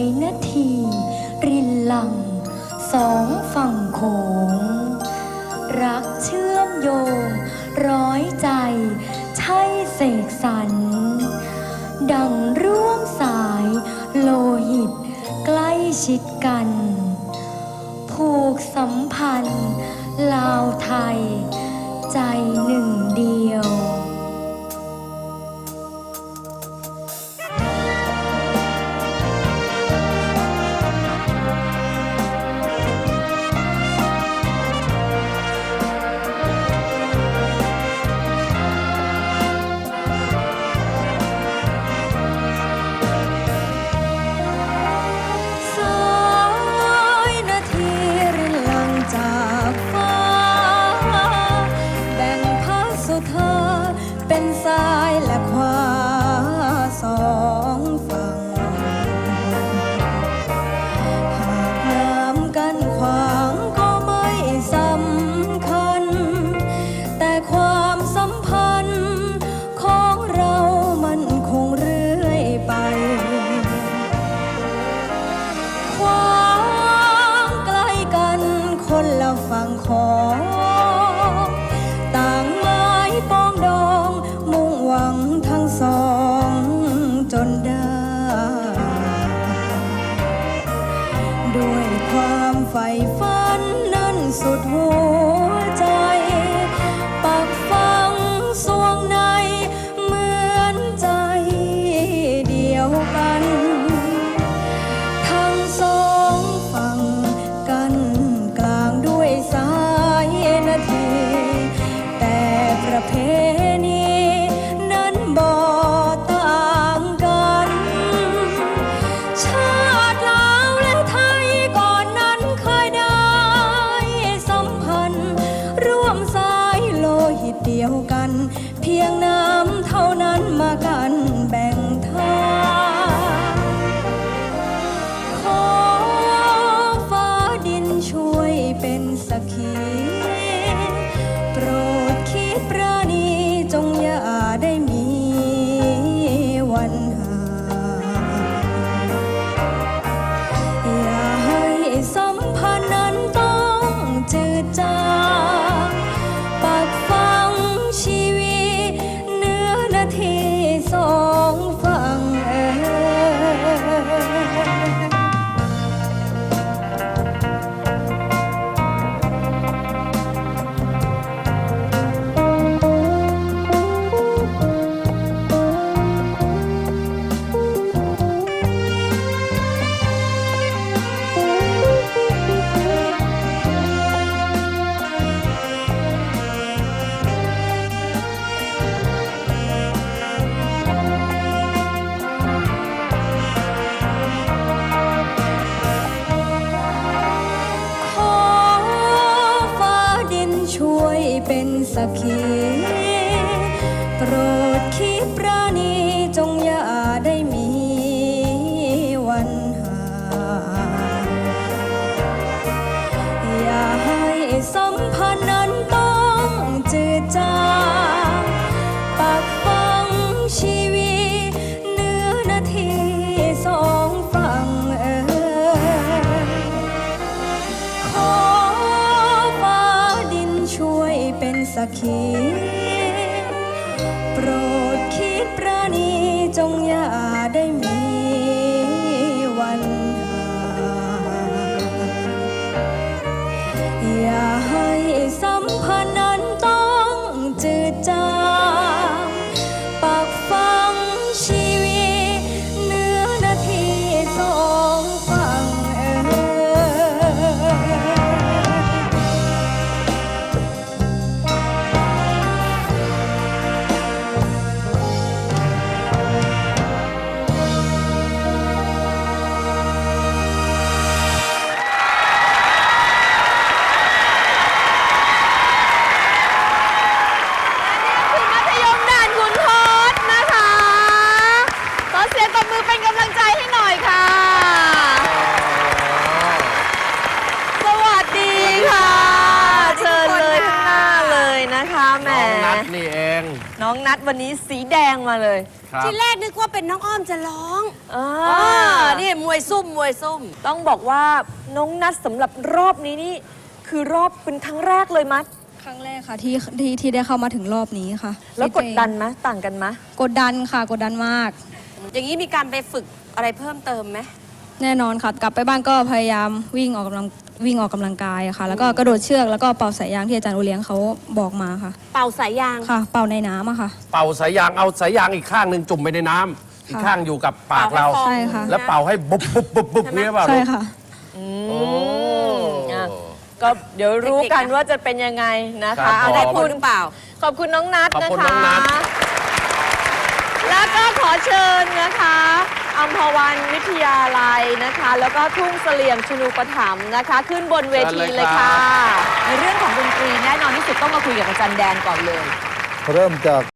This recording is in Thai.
ยนาที รินลัง สองฝั่งโขง รักเชื่อมโยง ร้อยใจ ใช่เสกสรร ดังร่วมสาย โลหิต ใกล้ชิดกัน ผูกสัมพันธ์ ลาวไทย ใจหนึ่งดี ไฟฝ่ฝันนั้นสุดหัว เพียงน้ำเท่านั้นมากันแบ่งทาง เป็นสักขี โปรดคิดประณีจงอย่า เป็นสักขีโปรดคิดประณีจงอย่าได้มี มือเป็นกำลังใจให้หน่อยค่ะ สวัสดีค่ะ เชิญเลยข้างหน้าเลยนะคะแหมน้องนัดนี่เองน้องนัดวันนี้สีแดงมาเลยครับที่แรกนึกว่าเป็นน้องอ้อมจะร้องอ่าอ่านี่มวยซุ่มมวยซุ่ม ต้องบอกว่าน้องนัดสำหรับรอบนี้นี่คือรอบเป็นครั้งแรกเลยมัด ครั้งแรกค่ะที่ที่ที่ได้เข้ามาถึงรอบนี้ค่ะแล้วที่กดดันไหมต่างกันไหม กดดันค่ะกดดันมาก อย่างนี้มีการไปฝึกอะไรเพิ่มเติมไหมแน่นอนค่ะกลับไปบ้านก็พยายามวิ่งออกกำลังวิ่งออกกำลังกายอะค่ะ แล้วก็กระโดดเชือกแล้วก็เป่าสายยางที่อาจารย์โอเลี้ยงเขาบอกมาค่ะ เป่าสายยาง ค่ะ เป่าในน้ำอะค่ะ เป่าสายยางเอาสายยางอีกข้างหนึ่งจุ่มไปในน้ำอีกข้างอยู่กับปากเรา เป่าให้ฟอง ใช่ค่ะ แล้วเป่าให้บุบบุบบุบบุบเนี้ยเปล่าใช่ลูกค่ะ โอ้อะก็เดี๋ยวรู้กันว่าจะเป็นยังไงนะครัคะบเอาได้ขอบพูคุดณหรือเปล่า ขอบคุณน้องนัทขอบนะคุณคะน้องนัท แล้วก็ขอเชิญนะคะอัมพวันวิทยาลัยนะคะ แล้วก็ทุ่งเสลี่ยมชนูปถัมภ์นะคะ ขึ้นบนเวทีเลยค่ะในเรื่องของดนตรีแน่นอนที่สุดต้องมาคุยกับอาจารย์แดนก่อนเลย เริ่มจาก